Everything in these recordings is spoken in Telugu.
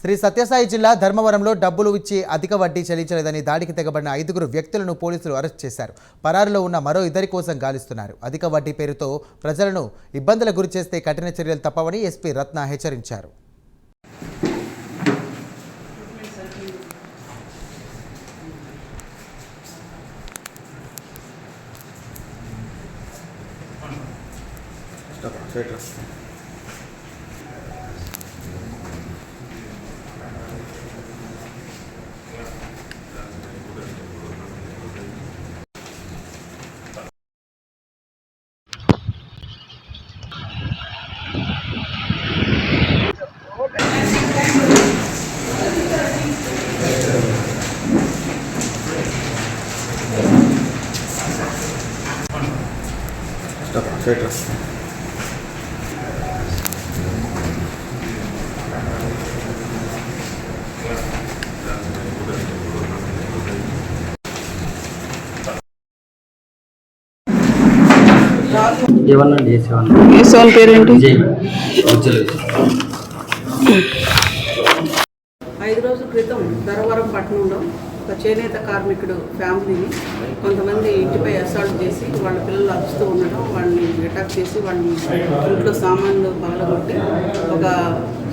శ్రీ సత్యసాయి జిల్లా ధర్మవరంలో డబ్బులు ఇచ్చి అధిక వడ్డీ చెల్లించలేదని దాడికి తెగబడిన ఐదుగురు వ్యక్తులను పోలీసులు అరెస్ట్ చేశారు. పరారులో ఉన్న మరో ఇద్దరి కోసం గాలిస్తున్నారు. అధిక వడ్డీ పేరుతో ప్రజలను ఇబ్బందులకు గురి చేస్తే కఠిన చర్యలు తప్పవని ఎస్పీ రత్న హెచ్చరించారు. ఏమన్నా పేరేంటి? ఉజ్జలు ఐదు రోజుల క్రితం ధరవరం పట్టణంలో ఒక చేనేత కార్మికుడు ఫ్యామిలీని కొంతమంది ఇంటిపై అసాల్ట్ చేసి వాళ్ళ పిల్లలు అరుస్తూ ఉండడం వాళ్ళని అటాక్ చేసి వాళ్ళని ఇంట్లో సామాన్లు పగలగొట్టి ఒక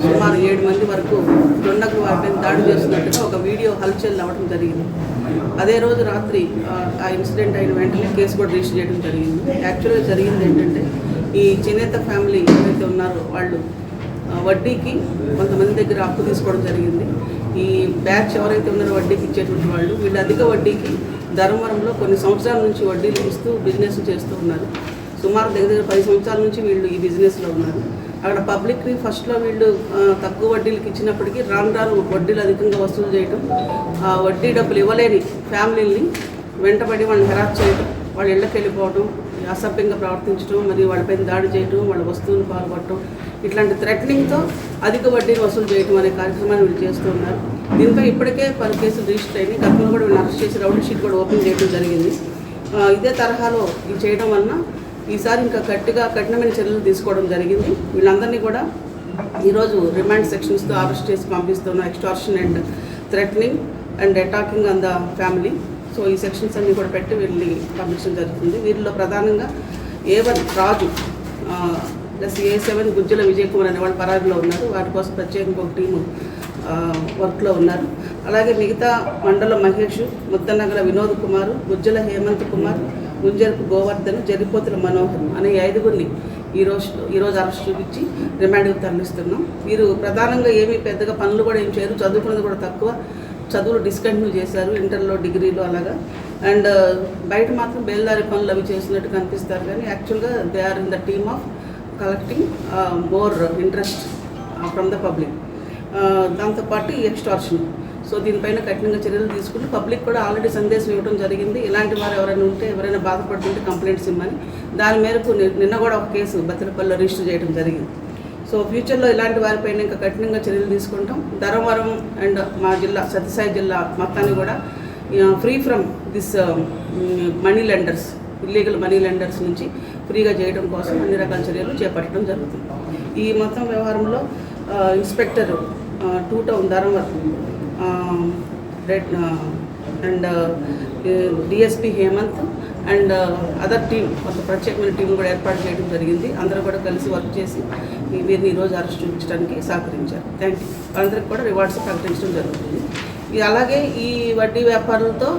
సుమారు ఏడు మంది వరకు దొండకు వారిపై దాడి చేస్తున్నట్టుగా ఒక వీడియో హల్చల్ అవ్వడం జరిగింది. అదే రోజు రాత్రి ఆ, ఇన్సిడెంట్ అయిన వెంటనే కేసు కూడా రిజిస్టర్ చేయడం జరిగింది. యాక్చువల్గా జరిగింది ఏంటంటే ఈ చేనేత ఫ్యామిలీ ఎవరైతే ఉన్నారో వాళ్ళు వడ్డీకి కొంతమంది దగ్గర అప్పు తీసుకోవడం జరిగింది. ఈ బ్యాచ్ ఎవరైతే ఉన్నారో వడ్డీకి ఇచ్చేటువంటి వాళ్ళు వీళ్ళు అధిక వడ్డీకి ధర్మవరంలో కొన్ని సంవత్సరాల నుంచి వడ్డీలు ఇస్తూ బిజినెస్ చేస్తూ ఉన్నారు. సుమారు దగ్గర దగ్గర పది సంవత్సరాల నుంచి వీళ్ళు ఈ బిజినెస్లో ఉన్నారు. అక్కడ పబ్లిక్ని ఫస్ట్లో వీళ్ళు తక్కువ వడ్డీలకు ఇచ్చినప్పటికీ రాను రాను వడ్డీలు అధికంగా వసూలు చేయటం ఆ వడ్డీ డబ్బులు ఇవ్వలేని ఫ్యామిలీని వెంటబడి వాళ్ళని హెరాస్ చేయడం వాళ్ళ ఇళ్ళకి వెళ్ళిపోవడం అసభ్యంగా ప్రవర్తించడం మరియు వాళ్ళపైన దాడి చేయడం వాళ్ళ వస్తువులు పాల్గొట్టడం ఇట్లాంటి థ్రెటనింగ్తో అధిక వడ్డీని వసూలు చేయడం అనే కార్యక్రమాన్ని వీళ్ళు చేస్తూ ఉన్నారు. దీనిపై ఇప్పటికే పలు కేసులు రిజిస్టర్ అయినాయి. గతంలో కూడా వీళ్ళు అరెస్ట్ చేసి రౌండ్ షీట్ కూడా ఓపెన్ చేయడం జరిగింది. ఇదే తరహాలో ఇది చేయడం వలన ఈసారి ఇంకా గట్టిగా కఠినమైన చర్యలు తీసుకోవడం జరిగింది. వీళ్ళందరినీ కూడా ఈరోజు రిమాండ్ సెక్షన్స్తో అరెస్ట్ చేసి పంపిస్తున్నాం extortion and threatening and attacking on the family so ఈ సెక్షన్స్ అన్నీ కూడా పెట్టి వీళ్ళని పంపించడం జరుగుతుంది. వీరిలో ప్రధానంగా A one Raju plus A seven Gujjala Vijay Kumar అనే వాళ్ళు పరారిలో ఉన్నారు. వాటి కోసం ప్రత్యేకంగా ఒక టీము వర్క్లో ఉన్నారు. అలాగే మిగతా మండల మహేష్ ముద్దనగర వినోద్ కుమార్ గుజ్జల హేమంత్ కుమార్ గుంజరపు గోవర్ధన్ జరిపోతుల మనోహర్ అనే ఈ ఐదుగురిని ఈరోజు ఈరోజు అరెస్ట్ చూపించి రిమాండ్కి తరలిస్తున్నాం. వీరు ప్రధానంగా ఏమీ పెద్దగా పనులు కూడా ఏం చేయరు. చదువుకున్నది కూడా తక్కువ. చదువులు డిస్కంటిన్యూ చేశారు. ఇంటర్లో డిగ్రీలో అలాగా. అండ్ బయట మాత్రం బేల్దారి పనులు అవి చేసినట్టు కనిపిస్తారు. కానీ యాక్చువల్గా they are in the team of collecting more interest from the public దాంతోపాటు ఈ ఎక్స్టార్షన్ సో దీనిపైన కఠినంగా చర్యలు తీసుకుని పబ్లిక్ కూడా ఆల్రెడీ సందేశం ఇవ్వడం జరిగింది. ఇలాంటి వారు ఎవరైనా ఉంటే ఎవరైనా బాధపడుతుంటే కంప్లైంట్స్ ఇవ్వమని దాని మేరకు నిన్న కూడా ఒక కేసు బతిరపల్లిలో రిజిస్టర్ చేయడం జరిగింది. సో ఫ్యూచర్లో ఇలాంటి వారిపైన ఇంకా కఠినంగా చర్యలు తీసుకుంటాం. ధర్మవరం అండ్ మా జిల్లా సత్యసాయి జిల్లా మొత్తాన్ని కూడా free from this money lenders illegal money lenders నుంచి ఫ్రీగా చేయడం కోసం అన్ని రకాల చర్యలు చేపట్టడం జరుగుతుంది. ఈ మొత్తం వ్యవహారంలో ఇన్స్పెక్టర్ టూ టౌన్ ధర్మవరం వరకు red and DSP Hemanth and other team కొంత ప్రత్యేకమైన టీం కూడా ఏర్పాటు చేయడం జరిగింది. అందరూ కూడా కలిసి వర్క్ చేసి ఈ వీరిని ఈరోజు అరెస్ట్ చూపించడానికి సహకరించారు. థ్యాంక్ యూ వాళ్ళందరికీ కూడా రివార్డ్స్ ప్రకటించడం జరుగుతుంది. అలాగే ఈ వడ్డీ వ్యాపారులతో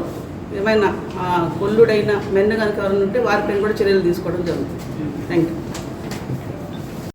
ఏమైనా ఆ, కొల్లుడైన మెన్న కనుక ఎవరైనా ఉంటే వారిపైన కూడా చర్యలు తీసుకోవడం జరుగుతుంది. Thank you